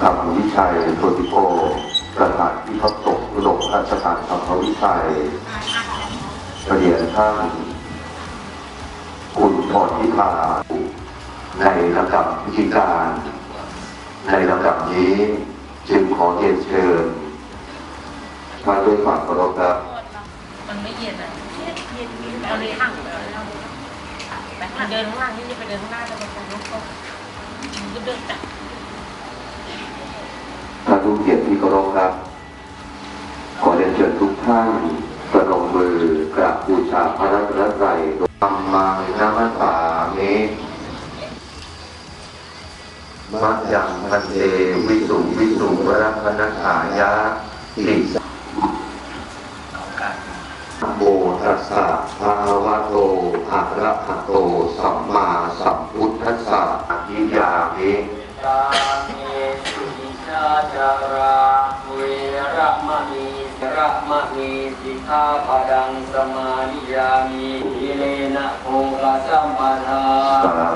ธรรมวิชัยโทติโกประธานที่พักตกอุดมราชการธรรมวิชัยเรียนท่านคุณพรพิพาในลำดับพิธีการ ในลำดับนี้จึงขอเรียนเชิญมาด้วยความเคารพครับมันไม่เย็นอะเย็นเย็นเอาเลยข้างไปแล้วไปเดินข้างล่างนี่ไปเดินข้างหน้าจะไปตรงนู้นก็มันก็เดินจับท่ ผู้เกียรติที่เคารพครับ ขอเรียนเชิญทุกท่านประนมมือกราบบูชาพระรัตนตรัยธรรมังนามัสสามิมัจยังพันเตวิสุวิสุวรัพนัสายะติสนโมตัสสะภะคะวะโตอะระหะโต สัมมาสัมพุทธัสสะอิยามิตาเมสุนิชา จาราเวระมะมีระมะมีสิกขาปดังสมาธิยามิอิเลนะโภคสัมปทาสา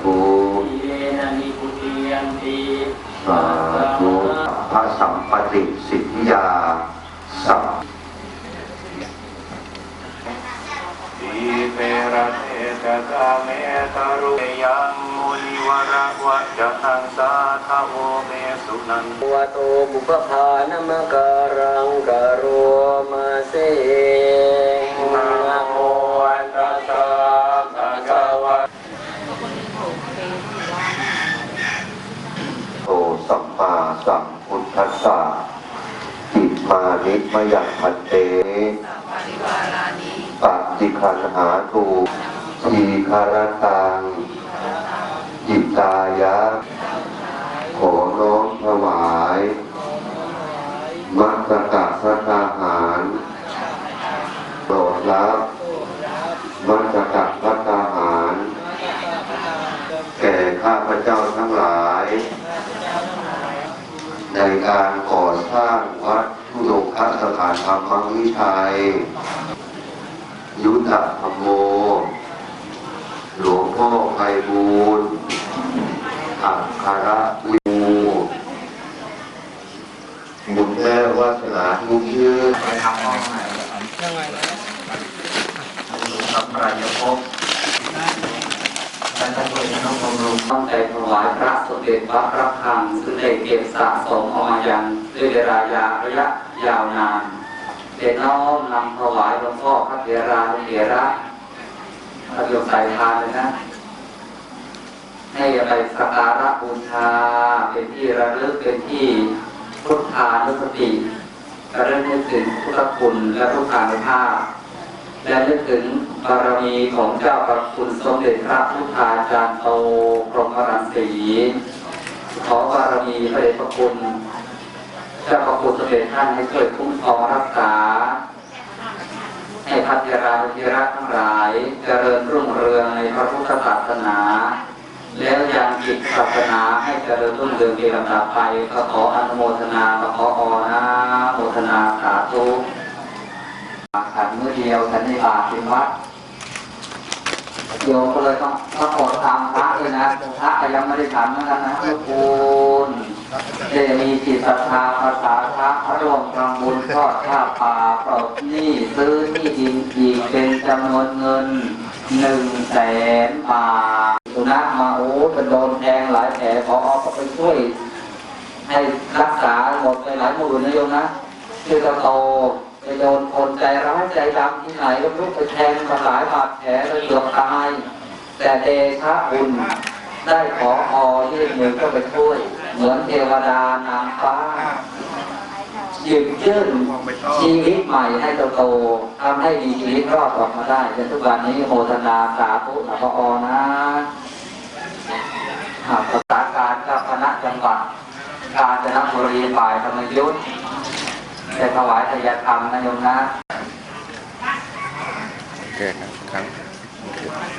ธุอิเลนะนิพุติยันติสาธุพระสัมปติสิทธิยาสัมทีเประเทจกาเมตารุยัง มุนิวระวัจจังสาทาโวเมสุนันวะโตบุปภานมการังกโรมาเสนะโมตัสสะภะคะวะโตสัมมาสัมพุทธัสสะอิมานิมยังพันเตปฏิคันหาทูทีคารตัง จิตายะ ขอน้อมถวาย มัสกะพระทหารโปรดรับมัสกะพระทหาร แก่ข้าพเจ้าทั้งหลาย ในการก่อสร้างวัดทุดงคสถานธรรมังวิชัย ยุทธธรรมโม หลวงพ่อไพบูลย์ อัคารวิบูบุญแม่วาสนาทุกชื่นไปทำห้องไหนยังไงนะทำอะไรยภพและท่านผู้เอกน้องบำรุงต้งใจถวายพระสมเด็จพระรับคังซึ่งได้เก็บสะสมเอามายังด้วยเวลายาระยะยาวนานเด็กน้อมนำถวายหลวงพ่อพระเถราเถระพระโยมใส่ทานเลยนะ ให้ไปสักการะบูชา เป็นที่ระลึกเป็นที่พุทธานุสติระลึกนึกถึงพุทธคุณและพุทธานุภาพและนึกถึงบารมีของเจ้าประคุณสมเด็จพระพุทธาจารย์โตพรมรังสีขอบารมีพระเดชพระคุณเจ้าประคุณสมเด็จท่านให้ช่วยคุ้มครองรักษาให้พัฒนานุทิรักทั้งหลาย เจริญรุ่งเรืองในพระพุทธศาสนา แล้วยังจิตศาสนาให้เจริญรุ่งเรืองในลำดับไปก็ขออนุโมทนาขออนะโมทนาสาธุฉันเมื่อเดียวฉันในบาทเป็นวัดโยมก็เลยต้องต้องขอตามพระด้วยนะพระยังไม่ได้ฉันเหมือนกันนะทุกคนได้มีจิตศรัทธาภาษาพระพร่วมทำบุญทอดข้าป่าปลดหนี้ซื้อที่ดินอีกเป็นจำนวนเงินหนึ่งแสนบาท นัขมาโอ้เป็นโดนแทงหลายแผลขออก็ไปช่วยให้รักษาหมดไปหลายหมื่นนะโยมนะชื่อเจ้าโตไปโดนคนใจร้ายใจดำที่ไหนก็ไม่รู้ไปแทงมาหลายบาดแผลเลยเกือบตาย แต่เดชะบุญได้ขออยื่นมือก็ไปช่วย เหมือนเทวดานางฟ้าหยิบยื่นชีวิตใหม่ให้เจ้าโตทำให้มีชีวิตรอดออกมาได้จนทุกวันนี้โมทนาสาธุนะพออนะ หากประสานการเจ้าคณะจังหวัดกาญจนบุรีฝ่ายธรรมยุทธ์ได้ถวายทายธรรมนะโยมนะแก้ครั้ง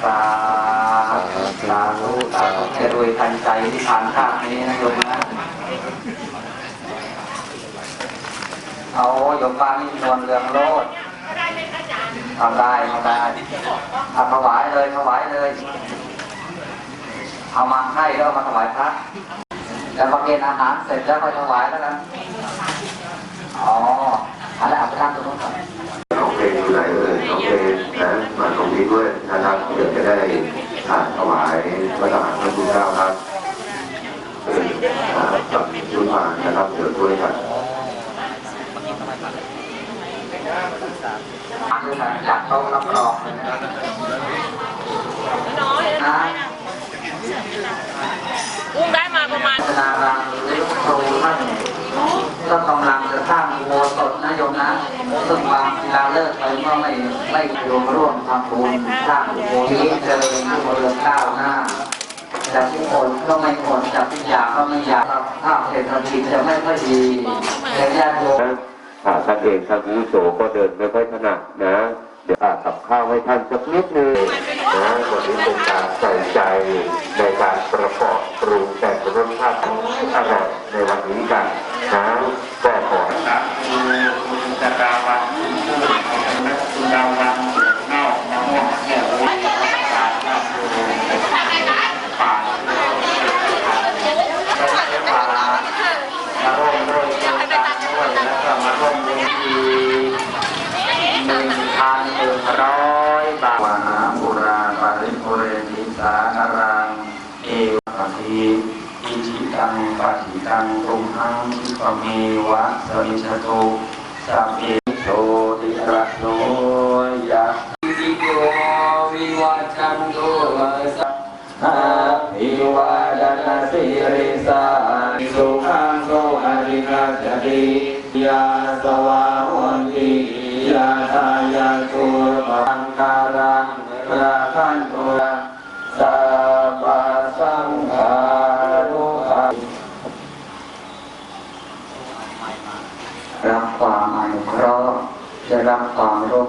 สาธุสาธุสาธุจะรวยทันใจที่ผ่านชาตินี้นะโยมนะเอาโยมป้านี่นวลเรืองโลดทำได้ทำได้ทำถวายเลยถวายเลย เอามาให้แล้วเอามาถวายพระแล้วมาเกณฑ์อาหารเสร็จแล้วค่อยถวายแล้วกันอ๋อเอาละเอาไปตั้งตรงนู้นก่อนน้องเพลงอยู่ไหนเอ่ยน้องเพลงนะมาตรงนี้ด้วยนะครับเดี๋ยวจะได้อ่านถวายพระทหารพระคุณเจ้าครับเออกับชุดมานะครับเดี๋ยวด้วยกันจัดโต๊ะรับรองเลยนะครับน้อยน้อยนะ อุ้มได้มาประมาณพัฒนารามหรือครูท่านก็กำลังจะสร้างอุโบสถนะโยมนะซึ่งบางทีเราเลิกไปเมื่อไม่ไม่โยมร่วมทำบุญสร้างอุโบสถนี้เจริญรุ่งเรืองก้าวหน้าจากที่คนก็ไม่คนจากที่อยากก็ไม่อยากภาพเศรษฐกิจจะไม่ค่อยดีแต่ญาติโยมอ่าท่านเองท่านอาวุโสก็เดินไม่ค่อยถนัดนะ เดี๋ยวอากับข้าวให้ท่านสักนิดนึงนะวันนี้เป็นการใส่ใจในการประกอบปรุงแต่งรสชาติอร่อยในวันนี้กันนะก็ขอ นะคุณจะดาวันคุณดาวันเน่ามะม่วงเนี่ยโอ้ยปาดมากเลยปาด มาร่วมด้วยช่วยกันด้วยแล้วก็มาร่วมในพิธีหนึ่งพันหนึ่งร้อยบาทวานาปุราปาริปุเรนิสาคารัง เอวปะทีอิจิตังปะทิตังตุมหังคิปะเมวะสมิชตุ สั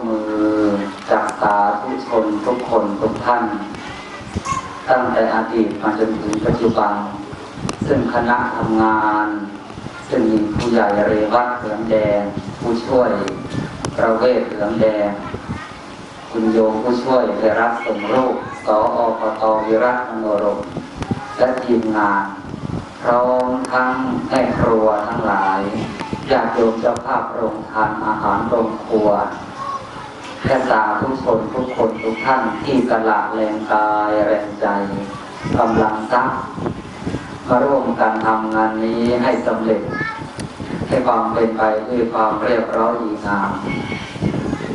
มือจากสาธุชนทุกคนทุกท่าน ตั้งแต่อดีตมาจนถึงปัจจุบัน ซึ่งคณะทำงาน ซึ่งมีผู้ใหญ่เรวัตเหลืองแดง ผู้ช่วยประเวศเหลืองแดง คุณโยมผู้ช่วยเวรัตสมรูปสออปตวิรัตมโนรมและทีมงาน พร้อมทั้งแม่ครัวทั้งหลายญาติโยมเจ้าภาพโรงทานอาหารโรงครัว และสาธุชนทุกคนทุกท่านที่สละแรงกายแรงใจกำลังทรัพย์มาร่วมกันทำงานนี้ให้สำเร็จ ให้ความเป็นไปด้วยความเรียบร้อยดีงาม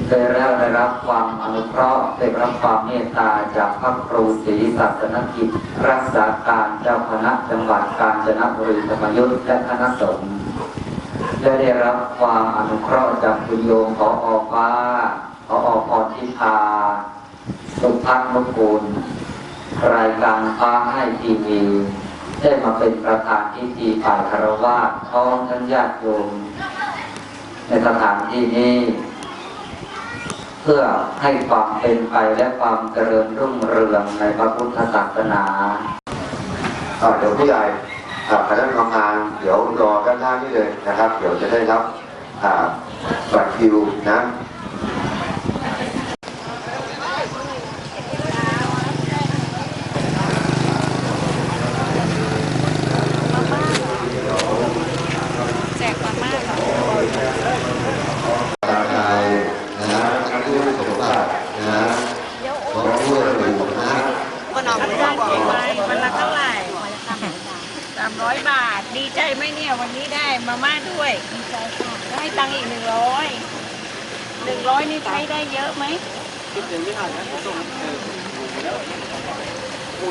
ได้แล้วได้รับความอนุเคราะห์ได้รับความเมตตาจากพระครูศรีศาสนกิจ รักษาการเจ้าคณะจังหวัดกาญจนบุรีธรรมยุทธ์และคณะสงฆ์และได้รับความอนุเคราะห์จากคุณโยมขออฟ้า ขออพรทิพา สุพักนุกูล รายการฟ้าให้ทีวีได้มาเป็นประธานพิธีฝ่ายคารวะพร้อมทั้งญาติโยมในสถานที่นี้ เพื่อให้ความเป็นไปและความเจริญรุ่งเรืองในพระพุทธศาสนาเดี๋ยวผู้ใหญ่อ่าคณะทำงานเดี๋ยวรอด้านหน้านี่เลยนะครับ เดี๋ยวจะได้รับอ่าบัตรคิวนะ แจกมาม่าค่ะ ตาไทยนะผู้สมบัตินะของผู้ถูกนะ ก็ น้องได้เก็บไปวันละเท่าไหร่สามร้อยบาท ดีใจไหมเนี่ยวันนี้ได้มาม่าด้วยดีใจค่ะได้ตังค์อีกหนึ่งร้อยหนึ่งร้อยนี่ใช้ได้เยอะไหม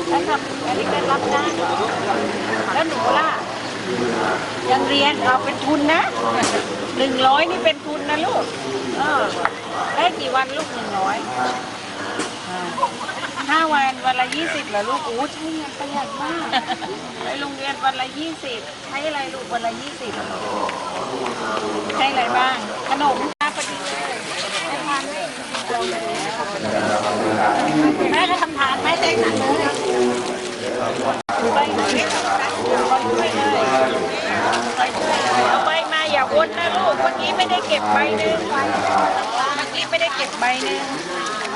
แล้วทำอันนี้ก็รับได้แล้วหนูล่ะ ยังเรียนเอาเป็นทุนนะหนึ่งร้อยนี่เป็นทุนนะลูก เออ ได้กี่วันลูกหนึ่งร้อย ห้าวันวันละยี่สิบเหรอลูกโอ้ใช้เงินประหยัดมากไปโรงเรียนวันละยี่สิบใช้อะไรลูกวันละยี่สิบใช้อะไรบ้าง ขนมพอดีเลยได้ทานไหมแม่ก็ทำทานแม่เต้นหนักเลยไปหน่อยไปช่วยเลยไปช่วยเลยเอาไปมาอย่าวนนะลูกเมื่อกี้ไม่ได้เก็บใบหนึ่งเมื่อกี้ไม่ได้เก็บใบหนึ่ง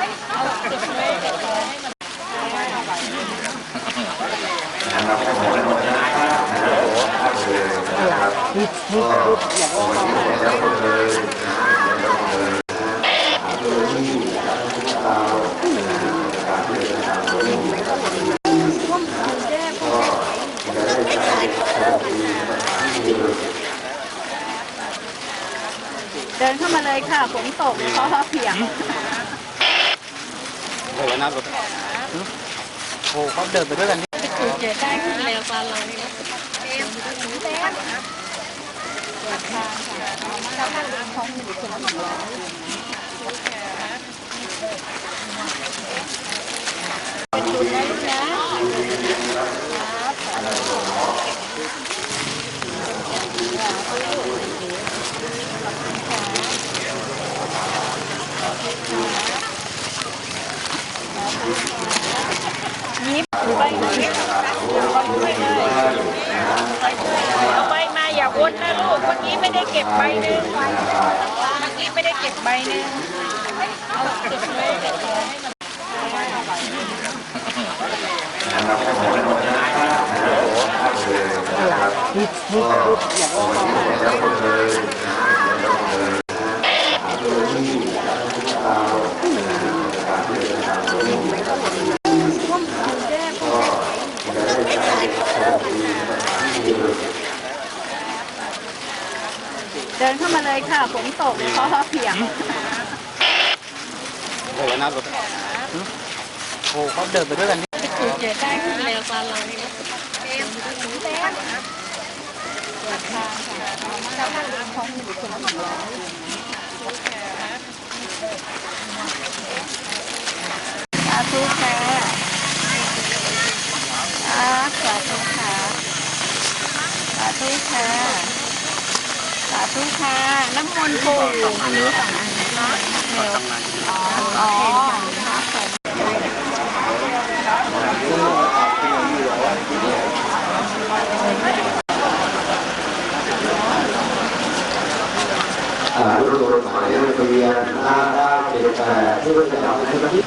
เดินเข้ามาเลยค่ะฝนตกเพราะเพียง โอ้นะโอ้เขาเดินไปด้วยกันคือเจอได้ขึ้นเร็วตอนเราเนี่ยเต็มเต็มปวดทางค่ะจะพังท้องหนึ่งคนหนึ่งร้อยเป็นจุดนะลูกนะยิบไปยิบไป เอาใบมาอย่าวนนะลูก เมื่อกี้ไม่ได้เก็บใบหนึงเมื่อกี้ไม่ได้เก็บใบหนึงเอาเก็บเลยเก็บเลยให้มัน นะครับขอบคุณนะครับนะครับก็วันนี้หมดแล้วหมดเลยนะครับหมดเลยนะโดยที่เราการที่จะทำเรื่องนี้ก็จะได้ใช้ของดีที่ เดินเข้ามาเลยค่ะฝนตกเพราะเพียงโอ้นะโอ้เขาเดินไปด้วยกันคือเจอได้ขึ้นเร็วตอนเราเนี่ยเต็มเต็มปวดทางค่ะจะพังท้องหนึ่งคนหนึ่งร้อยสาธุค่ะอาสาธุค่ะสาธุค่ะสา ธุค่ะน้ำมนต์ปู่อันนี้สองอันเนาะเร็วอ๋ออ๋ออ่ารถรถหมายเลขทะเบียนห้าเก้าเจ็ดแปดที่เป็นสถาบันที่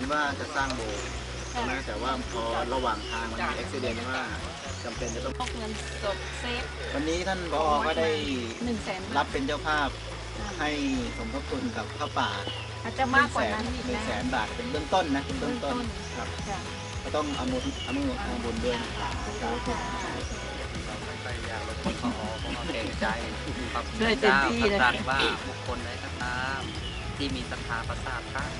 ะดำริกันว่าจะสร้างโบสถ์ใช่ไหมแต่ว่าพอระหว่างทางมันมีอุบิเหตุว่าจำเป็นจะต้องพกเงินสดเซฟวันนี้ท่านผอก็ได้หนึ่งแสนรับเป็นเจ้าภาพให้สมทบทุนกับข้าวป่าอาจจะมากกว่านั้นอีกหนึ่งนะ แสนบาทเป็นเบื้องต้นนะเป็นเบื้องต้นเบื้องต้น ครับค่ะก็ต้องอนุอนุโมทนาบุญด้วยนะครับครับเกรงใจพระช่วยเต็มที่เลยตรัสว่าบุคคลใดก็ตามที่มีศรัทธาประสาทท่าน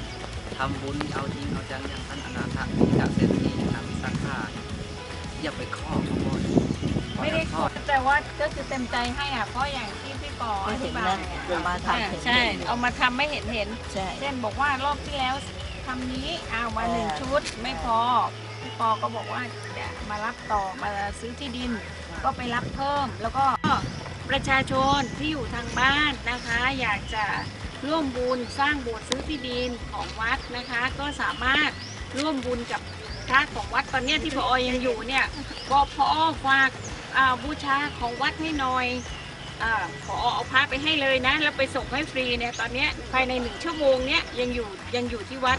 ทำบุญเอาจริงเอาจังอย่างท่านอนาถปิฎกเศรษฐีนำสังฆาอย่าไปข้อขโมยไม่ได้ขอแต่ว่าก็คือเต็มใจให้อะเพราะอย่างที่พี่ปออธิบายอะเอามาทำเห็นใช่ เอามาทำไม่เห็นเห็นใช่เช่นบอกว่ารอบที่แล้วทำนี้เอามาหนึ่งชุดไม่พอพี่ปอก็บอกว่าจะมารับต่อมาซื้อที่ดิน ก็ไปรับเพิ่มแล้วก็ประชาชนที่อยู่ทางบ้านนะคะ อยากจะ ร่วมบุญสร้างโบสถ์ซื้อที่ดินของวัดนะคะ ก็สามารถร่วมบุญกับพระของวัดตอนเนี้ยที่พอยังอยู่เนี่ยก็พอฝากอ่าบูชาของวัดให้หน่อยอาขอเอาพระไปให้เลยนะแล้วไปส่งให้ฟรีเนี่ยตอนเนี้ยภายในหนึ่งชั่วโมงเนี้ยยังอยู่ยังอยู่ที่วัด